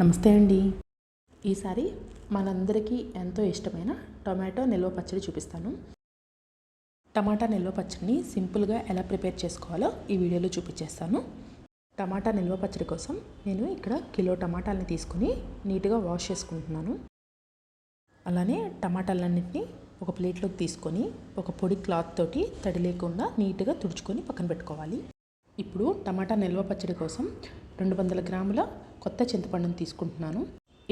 నమస్తే అండి. ఈసారి మనందరికీ ఎంతో ఇష్టమైన టొమాటో నిల్వ పచ్చడి చూపిస్తాను. టమాటా నిల్వ పచ్చడిని సింపుల్గా ఎలా ప్రిపేర్ చేసుకోవాలో ఈ వీడియోలో చూపించేస్తాను. టమాటా నిల్వ పచ్చడి కోసం నేను ఇక్కడ కిలో టమాటాలని తీసుకొని నీట్గా వాష్ చేసుకుంటున్నాను. అలానే టమాటాలన్నింటినీ ఒక ప్లేట్లోకి తీసుకొని ఒక పొడి క్లాత్ తోటి తడి లేకుండా నీట్గా తుడుచుకొని పక్కన పెట్టుకోవాలి. ఇప్పుడు టమాటా నిల్వ పచ్చడి కోసం రెండు వందల గ్రాముల కొత్త చింతపండుని తీసుకుంటున్నాను.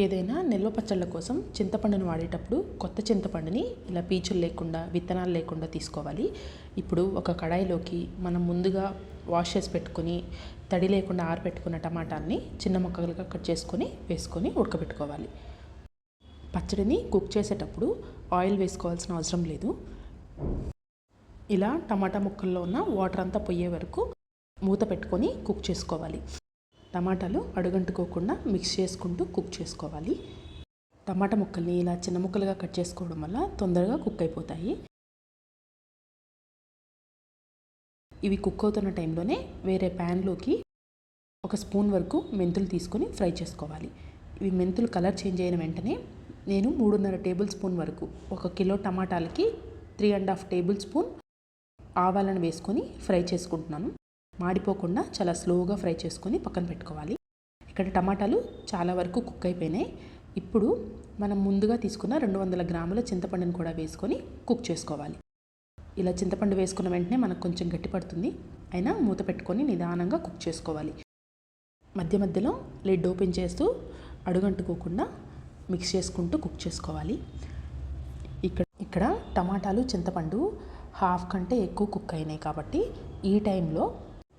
ఏదైనా నిల్వ పచ్చళ్ళ కోసం చింతపండుని వాడేటప్పుడు కొత్త చింతపండుని ఇలా పీచులు లేకుండా విత్తనాలు లేకుండా తీసుకోవాలి. ఇప్పుడు ఒక కడాయిలోకి మనం ముందుగా వాష్ చేసి పెట్టుకొని తడి లేకుండా ఆరబెట్టుకున్న టమాటాన్ని చిన్న ముక్కలుగా కట్ చేసుకొని వేసుకొని ఉడకబెట్టుకోవాలి. పచ్చడిని కుక్ చేసేటప్పుడు ఆయిల్ వేసుకోవాల్సిన అవసరం లేదు. ఇలా టమాటా ముక్కల్లో ఉన్న వాటర్ అంతా పోయే వరకు మూత పెట్టుకొని కుక్ చేసుకోవాలి. టమాటాలు అడుగంటుకోకుండా మిక్స్ చేసుకుంటూ కుక్ చేసుకోవాలి. టమాటా ముక్కల్ని ఇలా చిన్న ముక్కలుగా కట్ చేసుకోవడం వల్ల తొందరగా కుక్ అయిపోతాయి. ఇవి కుక్ అవుతున్న టైంలోనే వేరే ప్యాన్లోకి ఒక స్పూన్ వరకు మెంతులు తీసుకొని ఫ్రై చేసుకోవాలి. ఇవి మెంతులు కలర్ చేంజ్ అయిన వెంటనే నేను మూడున్నర టేబుల్ స్పూన్ వరకు ఒక కిలో టమాటాలకి three and half tablespoon ఆవాలను వేసుకొని ఫ్రై చేసుకుంటున్నాను. మాడిపోకుండా చాలా స్లోగా ఫ్రై చేసుకొని పక్కన పెట్టుకోవాలి. ఇక్కడ టమాటాలు చాలా వరకు కుక్ అయిపోయినాయి. ఇప్పుడు మనం ముందుగా తీసుకున్న రెండు వందల గ్రాముల చింతపండుని కూడా వేసుకొని కుక్ చేసుకోవాలి. ఇలా చింతపండు వేసుకున్న వెంటనే మనకు కొంచెం గట్టి పడుతుంది. అయినా మూత పెట్టుకొని నిదానంగా కుక్ చేసుకోవాలి. మధ్య మధ్యలో లిడ్ ఓపెన్ చేస్తూ అడుగంటుకోకుండా మిక్స్ చేసుకుంటూ కుక్ చేసుకోవాలి. ఇక్కడ ఇక్కడ టమాటాలు చింతపండు హాఫ్ కంటే ఎక్కువ కుక్ అయినాయి కాబట్టి ఈ టైంలో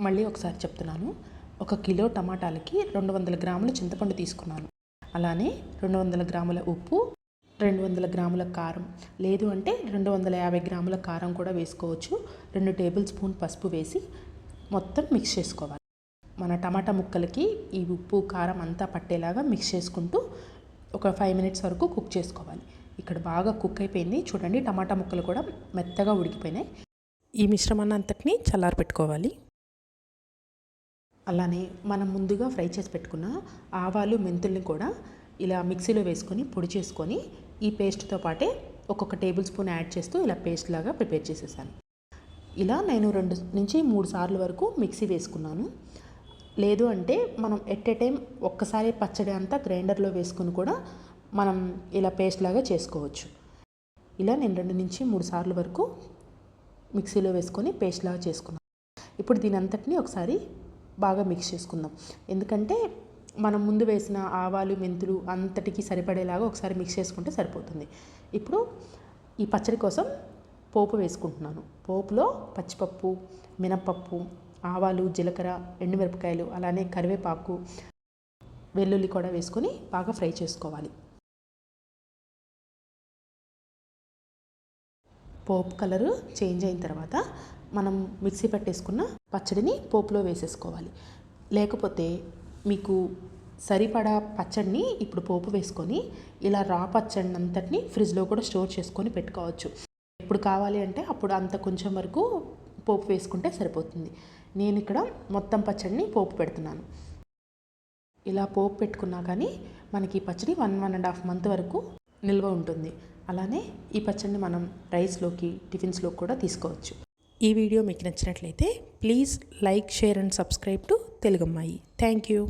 మళ్ళీ ఒకసారి చెప్తున్నాను. ఒక కిలో టమాటాలకి రెండు వందల గ్రాముల చింతపండు తీసుకున్నాను. అలానే రెండు వందల గ్రాముల ఉప్పు రెండు వందల గ్రాముల కారం. లేదు అంటే రెండు వందల యాభై గ్రాముల కారం కూడా వేసుకోవచ్చు. రెండు టేబుల్ స్పూన్ పసుపు వేసి మొత్తం మిక్స్ చేసుకోవాలి. మన టమాటా ముక్కలకి ఈ ఉప్పు కారం అంతా పట్టేలాగా మిక్స్ చేసుకుంటూ ఒక ఫైవ్ మినిట్స్ వరకు కుక్ చేసుకోవాలి. ఇక్కడ బాగా కుక్ అయిపోయింది. చూడండి టమాటా ముక్కలు కూడా మెత్తగా ఉడికిపోయినాయి. ఈ మిశ్రమాన్ని అంతటిని చల్లారి పెట్టుకోవాలి అలానే మనం ముందుగా ఫ్రై చేసి పెట్టుకున్న ఆవాలు మెంతుల్ని కూడా ఇలా మిక్సీలో వేసుకొని పొడి చేసుకొని ఈ పేస్ట్తో పాటే ఒక్కొక్క టేబుల్ స్పూన్ యాడ్ చేస్తూ ఇలా పేస్ట్ లాగా ప్రిపేర్ చేసేసాను. ఇలా నేను రెండు నుంచి మూడు సార్లు వరకు మిక్సీ వేసుకున్నాను. లేదు అంటే మనం ఎట్ ఏ టైం ఒక్కసారి పచ్చడి అంతా గ్రైండర్లో వేసుకుని కూడా మనం ఇలా పేస్ట్ లాగా చేసుకోవచ్చు. ఇలా నేను రెండు నుంచి మూడు సార్లు వరకు మిక్సీలో వేసుకొని పేస్ట్ లాగా చేసుకున్నాను. ఇప్పుడు దీని అంతటిని ఒకసారి బాగా మిక్స్ చేసుకుందాం. ఎందుకంటే మనం ముందు వేసిన ఆవాలు మెంతులు అంతటికి సరిపడేలాగా ఒకసారి మిక్స్ చేసుకుంటే సరిపోతుంది. ఇప్పుడు ఈ పచ్చడి కోసం పోపు వేసుకుంటున్నాను. పోపులో పచ్చిపప్పు మినప్పప్పు ఆవాలు జీలకర్ర ఎండుమిరపకాయలు అలానే కరివేపాకు వెల్లుల్లి కూడా వేసుకొని బాగా ఫ్రై చేసుకోవాలి. పోపు కలరు చేంజ్ అయిన తర్వాత మనం మిక్సీ పట్టేసుకున్న పచ్చడిని పోపులో వేసేసుకోవాలి. లేకపోతే మీకు సరిపడా పచ్చడిని ఇప్పుడు పోపు వేసుకొని ఇలా రా పచ్చడిని అంతటిని ఫ్రిడ్జ్లో కూడా స్టోర్ చేసుకొని పెట్టుకోవచ్చు. ఎప్పుడు కావాలి అంటే అప్పుడు అంత కొంచెం వరకు పోపు వేసుకుంటే సరిపోతుంది. నేను ఇక్కడ మొత్తం పచ్చడిని పోపు పెడుతున్నాను. ఇలా పోపు పెట్టుకున్నా కానీ మనకి ఈ పచ్చడి one one and half month వరకు నిల్వ ఉంటుంది. అలానే ఈ పచ్చడిని మనం రైస్లోకి టిఫిన్స్లోకి కూడా తీసుకోవచ్చు. ఈ వీడియో మీకు నచ్చినట్లయితే please like share and subscribe to తెలుగమ్మాయి thank you.